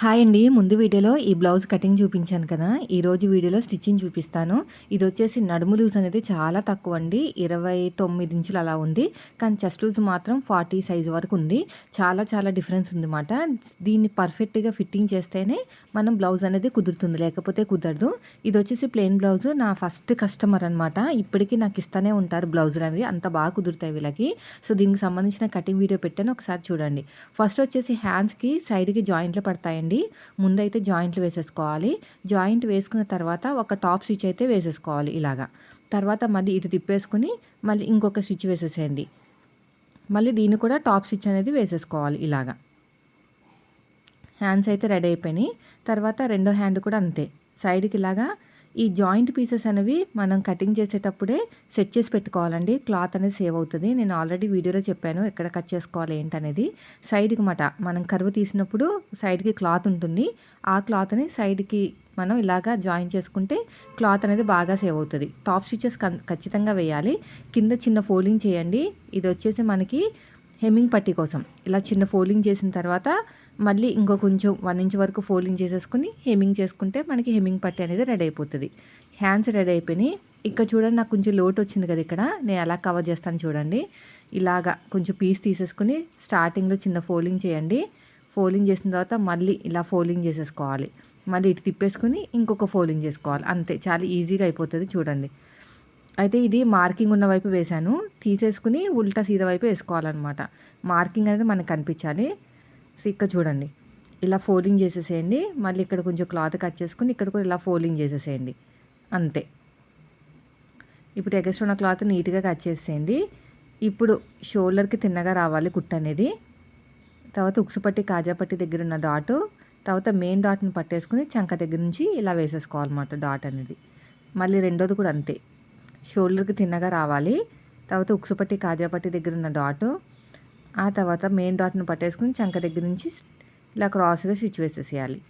Hi అండి. ముందు వీడియోలో ఈ బ్లౌజ్ కటింగ్ చూపించాను కదా. ఈరోజు వీడియోలో స్టిచ్చింగ్ చూపిస్తాను. ఇది వచ్చేసి నడుము లూజ్ అనేది చాలా తక్కువ అండి. ఇరవై తొమ్మిది ఇంచులు అలా ఉంది. కానీ చెస్ట్ లూజ్ మాత్రం ఫార్టీ సైజ్ వరకు ఉంది. చాలా చాలా డిఫరెన్స్ ఉందన్నమాట. దీన్ని పర్ఫెక్ట్గా ఫిట్టింగ్ చేస్తేనే మనం బ్లౌజ్ అనేది కుదురుతుంది. లేకపోతే కుదరదు. ఇది వచ్చేసి ప్లెయిన్ బ్లౌజ్. నా ఫస్ట్ కస్టమర్ అనమాట ఇప్పటికీ నాకు ఇస్తూనే ఉంటారు బ్లౌజులు అవి. అంత బాగా కుదురుతాయి వీళ్ళకి. సో దీనికి సంబంధించిన కటింగ్ వీడియో పెట్టాను. ఒకసారి చూడండి. ఫస్ట్ వచ్చేసి హ్యాండ్స్కి సైడ్కి జాయింట్లు పడతాయండి. ముందైతే జాయింట్లు వేసేసుకోవాలి. జాయింట్ వేసుకున్న తర్వాత ఒక టాప్ స్టిచ్ అయితే వేసేసుకోవాలి ఇలాగా. తర్వాత మళ్ళీ ఇటు తిప్పేసుకుని మళ్ళీ ఇంకొక స్టిచ్ వేసేసేయండి. మళ్ళీ దీన్ని కూడా టాప్ స్టిచ్ అనేది వేసేసుకోవాలి ఇలాగా. హ్యాండ్స్ అయితే రెడీ అయిపోయినాయి. తర్వాత రెండో హ్యాండ్ కూడా అంతే. సైడ్కి ఇలాగా ఈ జాయింట్ పీసెస్ అనేవి మనం కటింగ్ చేసేటప్పుడే సెట్ చేసి పెట్టుకోవాలండి. క్లాత్ అనేది సేవ్ అవుతుంది. నేను ఆల్రెడీ వీడియోలో చెప్పాను ఎక్కడ కట్ చేసుకోవాలి ఏంటనేది. సైడ్కి మాట మనం కరువు తీసినప్పుడు సైడ్కి క్లాత్ ఉంటుంది. ఆ క్లాత్ని సైడ్కి మనం ఇలాగా జాయిన్ చేసుకుంటే క్లాత్ అనేది బాగా సేవ్ అవుతుంది. టాప్ స్టిచెస్ ఖచ్చితంగా వేయాలి. కింద చిన్న ఫోల్డింగ్ చేయండి. ఇది వచ్చేసి మనకి హెమ్మింగ్ పట్టీ కోసం. ఇలా చిన్న ఫోల్డింగ్ చేసిన తర్వాత మళ్ళీ ఇంకో కొంచెం వన్ ఇంచ్ వరకు ఫోల్డింగ్ చేసేసుకుని హెమ్మింగ్ చేసుకుంటే మనకి హెమ్మింగ్ పట్టీ అనేది రెడీ అయిపోతుంది. హ్యాండ్స్ రెడీ అయిపోయినాయి. ఇక్కడ చూడండి నాకు కొంచెం లోటు వచ్చింది కదా ఇక్కడ. నేను ఎలా కవర్ చేస్తాను చూడండి. ఇలాగా కొంచెం పీస్ తీసేసుకుని స్టార్టింగ్లో చిన్న ఫోల్డింగ్ చేయండి. ఫోల్డింగ్ చేసిన తర్వాత మళ్ళీ ఇలా ఫోల్డింగ్ చేసేసుకోవాలి. మళ్ళీ ఇటు తిప్పేసుకుని ఇంకొక ఫోల్డింగ్ చేసుకోవాలి. అంతే. చాలా ఈజీగా అయిపోతుంది చూడండి. అయితే ఇది మార్కింగ్ ఉన్న వైపు వేశాను. తీసేసుకుని ఉల్టా సీదా వైపు వేసుకోవాలన్నమాట. మార్కింగ్ అనేది మనకు కనిపించాలి. సో ఇక్కడ చూడండి. ఇలా ఫోల్డింగ్ చేసేసేయండి. మళ్ళీ ఇక్కడ కొంచెం క్లాత్ కట్ చేసుకుని ఇక్కడ కూడా ఇలా ఫోల్డింగ్ చేసేసేయండి. అంతే. ఇప్పుడు ఎగస్ట్ ఉన్న క్లాత్ నీట్గా కట్ చేసేయండి. ఇప్పుడు షోల్డర్కి తిన్నగా రావాలి కుట్ అనేది. తర్వాత ఉక్సుపట్టి కాజాపట్టి దగ్గర ఉన్న డాటు. తర్వాత మెయిన్ డాట్ని పట్టేసుకుని చంక దగ్గర నుంచి ఇలా వేసేసుకోవాలన్నమాట డాట్ అనేది. మళ్ళీ రెండోది కూడా అంతే. షోల్డర్కి తిన్నగా రావాలి. తర్వాత ఉక్సుపట్టి కాజాపట్టి దగ్గర ఉన్న డాటు. ఆ తర్వాత మెయిన్ డాట్ను పట్టేసుకుని చంక దగ్గర నుంచి ఇలా క్రాస్గా స్టిచ్ వేసేసేయాలి.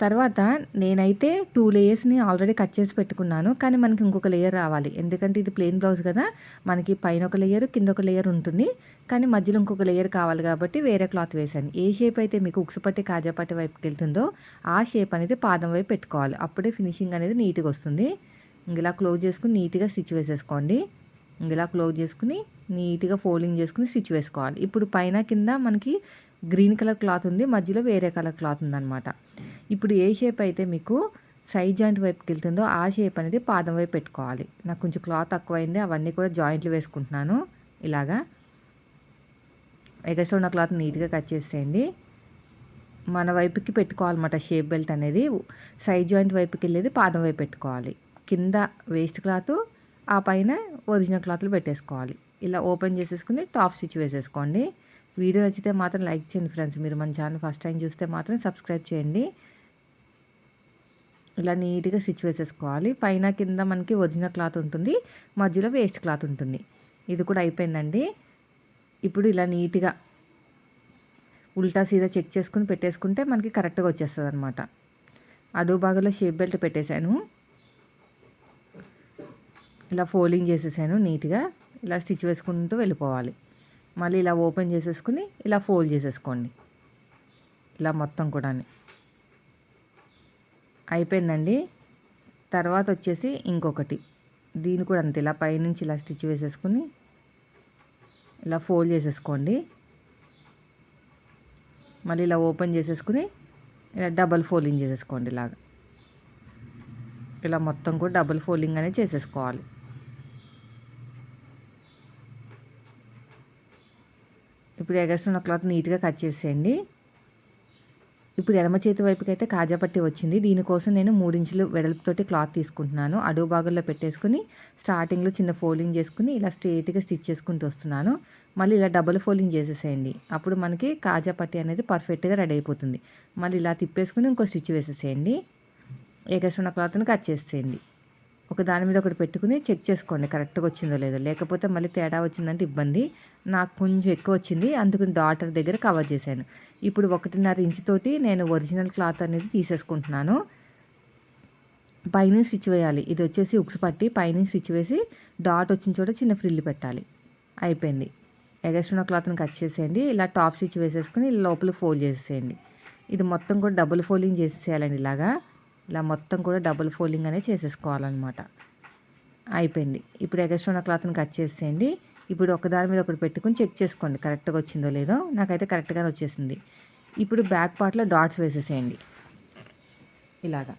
తర్వాత నేనైతే టూ లేయర్స్ని ఆల్రెడీ కట్ చేసి పెట్టుకున్నాను. కానీ మనకి ఇంకొక లేయర్ రావాలి. ఎందుకంటే ఇది ప్లెయిన్ బ్లౌజ్ కదా. మనకి పైన ఒక లేయర్ కింద ఒక లేయర్ ఉంటుంది. కానీ మధ్యలో ఇంకొక లేయర్ కావాలి కాబట్టి వేరే క్లాత్ వేసాను. ఏ షేప్ అయితే మీకు ఉక్సుపట్టి కాజాపట్టి వైపుకి వెళ్తుందో ఆ షేప్ అనేది పాదం వైపు పెట్టుకోవాలి. అప్పుడే ఫినిషింగ్ అనేది నీట్గా వస్తుంది. ఇలా క్లోజ్ చేసుకుని నీట్గా స్టిచ్ వేసేసుకోండి. ఇలా క్లోజ్ చేసుకుని నీట్గా ఫోల్డింగ్ చేసుకుని స్టిచ్ వేసుకోవాలి. ఇప్పుడు పైన కింద మనకి గ్రీన్ కలర్ క్లాత్ ఉంది మధ్యలో వేరే కలర్ క్లాత్ ఉందన్నమాట. ఇప్పుడు ఏ షేప్ అయితే మీకు సైడ్ జాయింట్ వైపుకి వెళ్తుందో ఆ షేప్ అనేది పాదం వైపు పెట్టుకోవాలి. నాకు కొంచెం క్లాత్ తక్కువైంది అవన్నీ కూడా జాయింట్లు వేసుకుంటున్నాను. ఇలాగా. ఎగస్ట్రా ఉన్న క్లాత్ నీట్గా కట్ చేసేయండి. మన వైపుకి పెట్టుకోవాలన్నమాట షేప్ బెల్ట్ అనేది. సైడ్ జాయింట్ వైపుకి వెళ్ళేది పాదం వైపు పెట్టుకోవాలి. కింద వేస్ట్ క్లాత్ ఆ పైన ఒరిజినల్ క్లాత్లు పెట్టేసుకోవాలి. ఇలా ఓపెన్ చేసేసుకుని టాప్ స్టిచ్ వేసేసుకోండి. వీడియో నచ్చితే మాత్రం లైక్ చేయండి ఫ్రెండ్స్. మీరు మన ఛానల్ ఫస్ట్ టైం చూస్తే మాత్రం సబ్స్క్రైబ్ చేయండి. ఇలా నీట్గా స్టిచ్ వేసేసుకోవాలి. పైన కింద మనకి ఒరిజినల్ క్లాత్ ఉంటుంది. మధ్యలో వేస్ట్ క్లాత్ ఉంటుంది. ఇది కూడా అయిపోయిందండి. ఇప్పుడు ఇలా నీట్గా ఉల్టా సీదా చెక్ చేసుకుని పెట్టేసుకుంటే మనకి కరెక్ట్గా వచ్చేస్తుంది అనమాట అడుగు భాగంలో షేప్ బెల్ట్ పెట్టేశాను. ఇలా ఫోల్డింగ్ చేసేసాను నీట్గా. ఇలా స్టిచ్ వేసుకుంటూ వెళ్ళిపోవాలి. మళ్ళీ ఇలా ఓపెన్ చేసేసుకుని ఇలా ఫోల్డ్ చేసేసుకోండి. ఇలా మొత్తం కూడా అయిపోయిందండి. తర్వాత వచ్చేసి ఇంకొకటి. దీని కూడా అంతే ఇలా పైనుంచి ఇలా స్టిచ్ వేసేసుకుని ఇలా ఫోల్డ్ చేసేసుకోండి. మళ్ళీ ఇలా ఓపెన్ చేసేసుకుని ఇలా డబల్ ఫోల్డింగ్ చేసేసుకోండి ఇలాగా. ఇలా మొత్తం కూడా డబుల్ ఫోల్డింగ్ అనేది చేసేసుకోవాలి. ఇప్పుడు ఎగస్ట్రా ఉన్న క్లాత్ నీట్గా కట్ చేసేయండి. ఇప్పుడు ఎడమ చేతి వైపుకి అయితే కాజాపట్టి వచ్చింది. దీనికోసం నేను మూడించులు వెడల్పుతోటి క్లాత్ తీసుకుంటున్నాను. అడుగు భాగంలో పెట్టేసుకుని స్టార్టింగ్లో చిన్న ఫోల్డింగ్ చేసుకుని ఇలా స్ట్రేట్గా స్టిచ్ చేసుకుంటూ వస్తున్నాను. మళ్ళీ ఇలా డబుల్ ఫోల్డింగ్ చేసేసేయండి. అప్పుడు మనకి కాజాపట్టి అనేది పర్ఫెక్ట్గా రెడీ అయిపోతుంది. మళ్ళీ ఇలా తిప్పేసుకుని ఇంకో స్టిచ్ వేసేసేయండి. ఎగస్ట్రా ఉన్న క్లాత్ని కట్ చేసేయండి. ఒక దాని మీద ఒకటి పెట్టుకుని చెక్ చేసుకోండి కరెక్ట్గా వచ్చిందో లేదో. లేకపోతే మళ్ళీ తేడా వచ్చిందంటే ఇబ్బంది. నాకు కొంచెం ఎక్కువ వచ్చింది అందుకని డాటర్ దగ్గర కవర్ చేశాను. ఇప్పుడు ఒకటిన్నర ఇంచుతోటి నేను ఒరిజినల్ క్లాత్ అనేది తీసేసుకుంటున్నాను. పైన స్టిచ్ వేయాలి. ఇది వచ్చేసి ఉక్స్ పట్టి పైన స్టిచ్ వేసి డాట్ వచ్చిన చోట చిన్న ఫ్రిల్లు పెట్టాలి. అయిపోయింది. ఎగస్ట్రా క్లాత్ని కట్ చేసేయండి. ఇలా టాప్ స్టిచ్ వేసేసుకుని లోపలికి ఫోల్డ్ చేసేయండి. ఇది మొత్తం కూడా డబుల్ ఫోల్డింగ్ చేసేసేయాలండి ఇలాగా. ఇలా మొత్తం కూడా డబుల్ ఫోల్డింగ్ అనేది చేసేసుకోవాలన్నమాట. అయిపోయింది. ఇప్పుడు ఎగస్ట్రా ఉన్న క్లాత్ని కట్ చేసేయండి. ఇప్పుడు ఒకదాని మీద ఒకటి పెట్టుకుని చెక్ చేసుకోండి. కరెక్ట్గా వచ్చిందో లేదో. నాకైతే కరెక్ట్గానే వచ్చేసింది. ఇప్పుడు బ్యాక్ పార్ట్లో డాట్స్ వేసేసేయండి. ఇలాగా.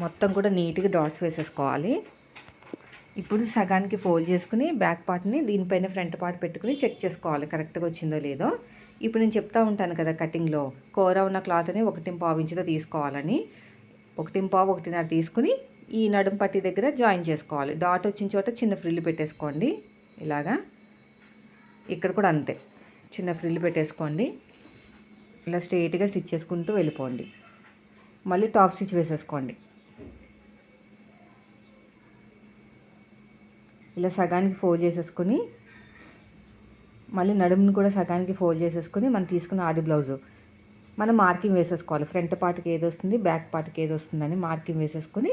మొత్తం కూడా నీట్గా డాట్స్ వేసేసుకోవాలి. ఇప్పుడు సగానికి ఫోల్డ్ చేసుకుని బ్యాక్ పార్ట్ని దీనిపైన ఫ్రంట్ పార్ట్ పెట్టుకుని చెక్ చేసుకోవాలి. కరెక్ట్గా వచ్చిందో లేదో. ఇప్పుడు నేను చెప్తా ఉంటాను కదా కటింగ్లో. కూర ఉన్న క్లాత్ని ఒకటి పావు ఇంచుతో తీసుకోవాలని. ఒకటి పావు ఒకటిన్నర తీసుకుని ఈ నడుం పట్టి దగ్గర జాయిన్ చేసుకోవాలి. డాట్ వచ్చిన చోట చిన్న ఫ్రిల్లు పెట్టేసుకోండి. ఇలాగా. ఇక్కడ కూడా అంతే. చిన్న ఫ్రిల్లు పెట్టేసుకోండి. ఇలా స్ట్రైట్గా స్టిచ్ చేసుకుంటూ వెళ్ళిపోండి. మళ్ళీ టాప్ స్టిచ్ వేసేసుకోండి. ఇలా సగానికి ఫోల్డ్ చేసేసుకొని మళ్ళీ నడుముని కూడా సగానికి ఫోల్డ్ చేసేసుకొని మనం తీసుకున్న ఆది బ్లౌజు మనం మార్కింగ్ వేసేసుకోవాలి. ఫ్రంట్ పార్ట్కి ఏది వస్తుంది? బ్యాక్ పార్ట్కి ఏది వస్తుందని మార్కింగ్ వేసేసుకొని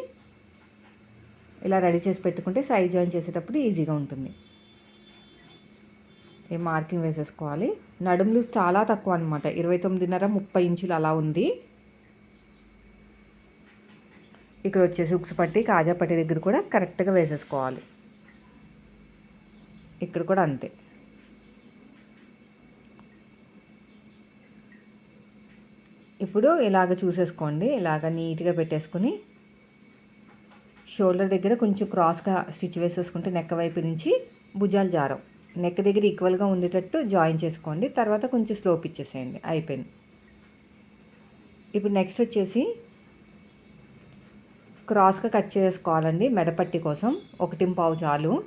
ఇలా రెడీ చేసి పెట్టుకుంటే సైజ్ జాయిన్ చేసేటప్పుడు ఈజీగా ఉంటుంది. ఈ మార్కింగ్ వేసేసుకోవాలి. నడుములు చాలా తక్కువ అనమాట ఇరవై తొమ్మిదిన్నర ముప్పై ఇంచులు అలా ఉంది. ఇక్కడ వచ్చేసి ఉక్స్ పట్టి కాజా పట్టి దగ్గర కూడా కరెక్ట్గా వేసేసుకోవాలి. ఇక్కడ కూడా అంతే. ఇప్పుడు ఇలాగ చూసేసుకోండి. ఇలాగ నీట్గా పెట్టేసుకుని షోల్డర్ దగ్గర కొంచెం క్రాస్గా స్టిచ్ వేసేసుకుంటే నెక్క వైపు నుంచి భుజాలు జారం నెక్ దగ్గర ఈక్వల్గా ఉండేటట్టు జాయిన్ చేసుకోండి. తర్వాత కొంచెం స్లోప్ ఇచ్చేసేయండి. అయిపోయింది. ఇప్పుడు నెక్స్ట్ వచ్చేసి క్రాస్గా కట్ చేసుకోవాలండి. మెడపట్టి కోసం ఒకటి పావు చాలు.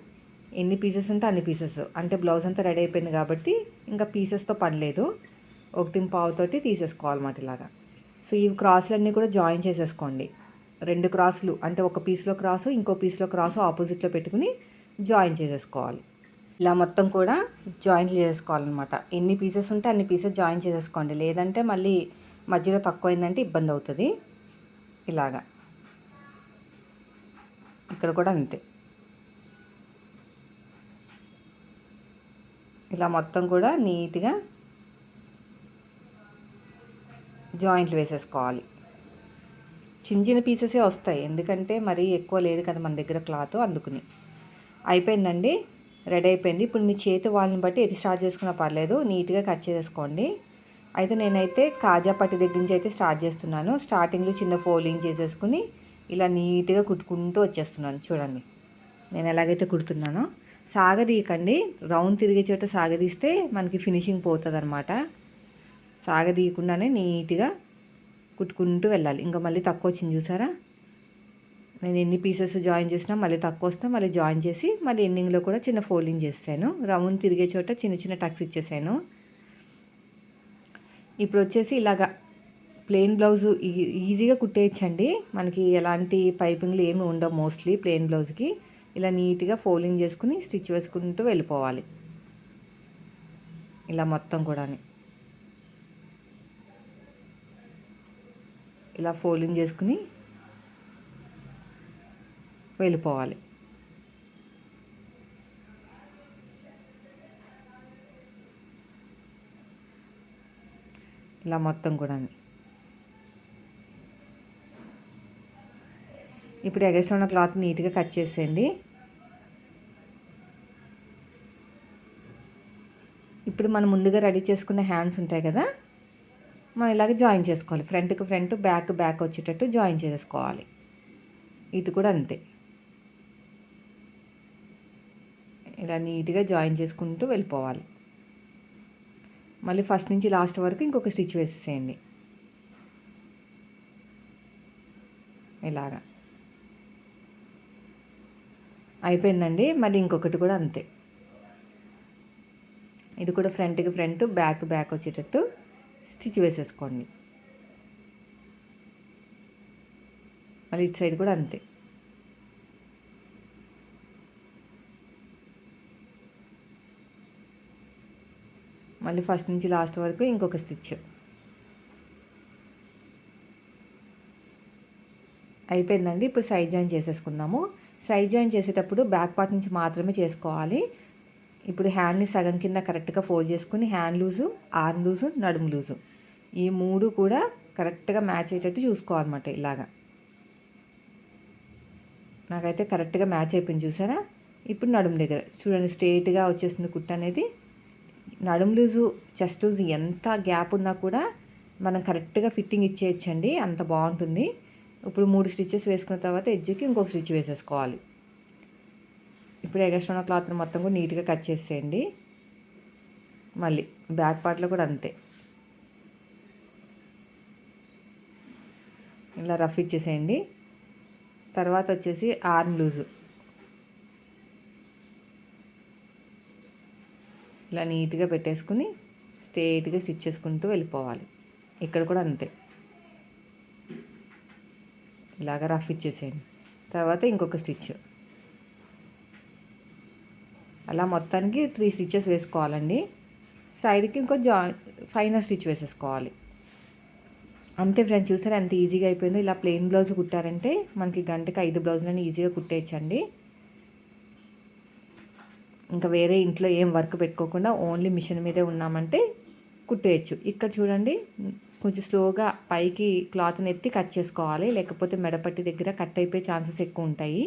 ఎన్ని పీసెస్ ఉంటే అన్ని పీసెస్. అంటే బ్లౌజ్ అంతా రెడీ అయిపోయింది కాబట్టి ఇంకా పీసెస్తో పని లేదు. ఒకటి పావుతోటి తీసేసుకోవాలన్నమాట ఇలాగా. సో ఈ క్రాస్లన్నీ కూడా జాయిన్ చేసేసుకోండి. రెండు క్రాసులు అంటే ఒక పీస్లో క్రాసు ఇంకో పీస్లో క్రాసు ఆపోజిట్లో పెట్టుకుని జాయిన్ చేసేసుకోవాలి. ఇలా మొత్తం కూడా జాయిన్ చేసేసుకోవాలన్నమాట. ఎన్ని పీసెస్ ఉంటే అన్ని పీసెస్ జాయిన్ చేసేసుకోండి. లేదంటే మళ్ళీ మధ్యలో తక్కువైందంటే ఇబ్బంది అవుతుంది. ఇలాగా. ఇక్కడ కూడా అంతే. ఇలా మొత్తం కూడా నీట్గా జాయింట్లు వేసేసుకోవాలి. చిన్న చిన్న పీసెసే వస్తాయి. ఎందుకంటే మరీ ఎక్కువ లేదు కదా మన దగ్గర క్లాత్ అందుకుని. అయిపోయిందండి. రెడీ అయిపోయింది. ఇప్పుడు మీ చేతి వాళ్ళని బట్టి ఎది స్టార్ట్ చేసుకున్నా పర్లేదు. నీట్గా కట్ చేసేసుకోండి. అయితే నేనైతే కాజా పట్టి దగ్గర నుంచి అయితే స్టార్ట్ చేస్తున్నాను. స్టార్టింగ్లో చిన్న ఫోల్డింగ్ చేసేసుకుని ఇలా నీట్గా కుట్టుకుంటూ వచ్చేస్తున్నాను. చూడండి. నేను ఎలాగైతే కుడుతున్నానో. సాగదీయకండి. రౌండ్ తిరిగే చోట సాగదీస్తే మనకి ఫినిషింగ్ పోతుంది అనమాట సాగదీయకుండానే నీట్గా కుట్టుకుంటూ వెళ్ళాలి. ఇంకా మళ్ళీ తక్కువ వచ్చింది చూసారా? నేను ఎన్ని పీసెస్ జాయిన్ చేసినా మళ్ళీ తక్కువ వస్తే మళ్ళీ జాయిన్ చేసి మళ్ళీ ఎండింగ్లో కూడా చిన్న ఫోల్డింగ్ చేస్తాను. రౌండ్ తిరిగే చోట చిన్న చిన్న టక్స్ ఇచ్చేసాను. ఇప్పుడు వచ్చేసి ఇలాగా ప్లెయిన్ బ్లౌజ్ ఈజీగా కుట్టేయచ్చండి. మనకి ఎలాంటి పైపింగ్లు ఏమి ఉండవు మోస్ట్లీ ప్లెయిన్ బ్లౌజ్కి. ఇలా నీట్గా ఫోల్డింగ్ చేసుకుని స్టిచ్ వేసుకుంటూ వెళ్ళిపోవాలి. ఇలా మొత్తం కూడా ఇలా ఫోల్డింగ్ చేసుకుని వెళ్ళిపోవాలి. ఇలా మొత్తం కూడా ఇప్పుడు ఎగస్ట్ ఉన్న క్లాత్ నీట్గా కట్ చేసేయండి. ఇప్పుడు మనం ముందుగా రెడీ చేసుకున్న హ్యాండ్స్ ఉంటాయి కదా మనం ఇలాగ జాయిన్ చేసుకోవాలి. ఫ్రంట్కి ఫ్రంట్ బ్యాక్ బ్యాక్ వచ్చేటట్టు జాయిన్ చేసుకోవాలి. ఇది కూడా అంతే. ఇలా నీట్గా జాయిన్ చేసుకుంటూ వెళ్ళిపోవాలి. మళ్ళీ ఫస్ట్ నుంచి లాస్ట్ వరకు ఇంకొక స్టిచ్ వేసేసేయండి. ఇలాగా. అయిపోయిందండి. మళ్ళీ ఇంకొకటి కూడా అంతే. ఇది కూడా ఫ్రంట్కి ఫ్రంట్ బ్యాక్ బ్యాక్ వచ్చేటట్టు స్టిచ్ వేసేసుకోండి. మళ్ళీ ఇటు సైడ్ కూడా అంతే. మళ్ళీ ఫస్ట్ నుంచి లాస్ట్ వరకు ఇంకొక స్టిచ్. అయిపోయిందండి. ఇప్పుడు సైడ్ జాయిన్ చేసేసుకుందాము. సైడ్ జాయిన్ చేసేటప్పుడు బ్యాక్ పార్ట్ నుంచి మాత్రమే చేసుకోవాలి. ఇప్పుడు హ్యాండ్ని సగం కింద కరెక్ట్గా ఫోల్డ్ చేసుకుని హ్యాండ్ లూజు ఆర్మ్ లూజు నడుము లూజు. ఈ మూడు కూడా కరెక్ట్గా మ్యాచ్ అయ్యేటట్టు చూసుకోవాలన్నమాట ఇలాగా. నాకైతే కరెక్ట్గా మ్యాచ్ అయిపోయింది చూసారా? ఇప్పుడు నడుము దగ్గర. చూడండి స్ట్రేట్గా వచ్చేస్తుంది కుట్ట అనేది. నడుము లూజు చెస్ట్ లూజు ఎంత గ్యాప్ ఉన్నా కూడా మనం కరెక్ట్గా ఫిట్టింగ్ ఇచ్చేయచ్చండి. అంత బాగుంటుంది. ఇప్పుడు మూడు స్టిచెస్ వేసుకున్న తర్వాత ఎడ్జ్కి ఇంకొక స్టిచ్ వేసేసుకోవాలి. ఇప్పుడు ఎగస్ట్రా ఉన్న క్లాత్ని మొత్తం కూడా నీట్గా కట్ చేసేయండి. మళ్ళీ బ్యాక్ పార్ట్లో కూడా అంతే. ఇలా రఫ్ ఇచ్చేసేయండి. తర్వాత వచ్చేసి ఆర్మ్ లూజు. ఇలా నీట్గా పెట్టేసుకుని స్ట్రేట్గా స్టిచ్ చేసుకుంటూ వెళ్ళిపోవాలి. ఇక్కడ కూడా అంతే. ఇలాగ రఫ్ ఇచ్చేసేయండి. తర్వాత ఇంకొక స్టిచ్. అలా మొత్తానికి త్రీ స్టిచెస్ వేసుకోవాలండి. సైడ్కి ఇంకో జాయిన్ ఫైనల్ స్టిచ్ వేసేసుకోవాలి. అంతే ఫ్రెండ్స్ చూసారా ఎంత ఈజీగా అయిపోయిందో. ఇలా ప్లెయిన్ బ్లౌజ్ కుట్టారంటే మనకి గంటకి ఐదు బ్లౌజులని ఈజీగా కుట్టేయచ్చండి. ఇంకా వేరే ఇంట్లో ఏం వర్క్ పెట్టుకోకుండా ఓన్లీ మిషన్ మీదే ఉన్నామంటే కుట్టేయచ్చు. ఇక్కడ చూడండి కొంచెం స్లోగా పైకి క్లాత్ని ఎత్తి కట్ చేసుకోవాలి. లేకపోతే మెడపట్టి దగ్గర కట్ అయిపోయే ఛాన్సెస్ ఎక్కువ ఉంటాయి.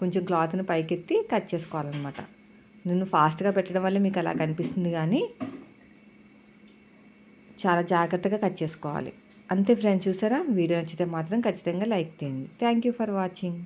కొంచెం క్లాత్ని పైకెత్తి కట్ చేసుకోవాలన్నమాట. నేను ఫాస్ట్గా పెట్టడం వల్ల మీకు అలా కనిపిస్తుంది కానీ చాలా జాగ్రత్తగా కట్ చేసుకోవాలి. అంతే ఫ్రెండ్స్ చూసారా? వీడియో నచ్చితే మాత్రం ఖచ్చితంగా లైక్ చేయండి. Thank you for watching.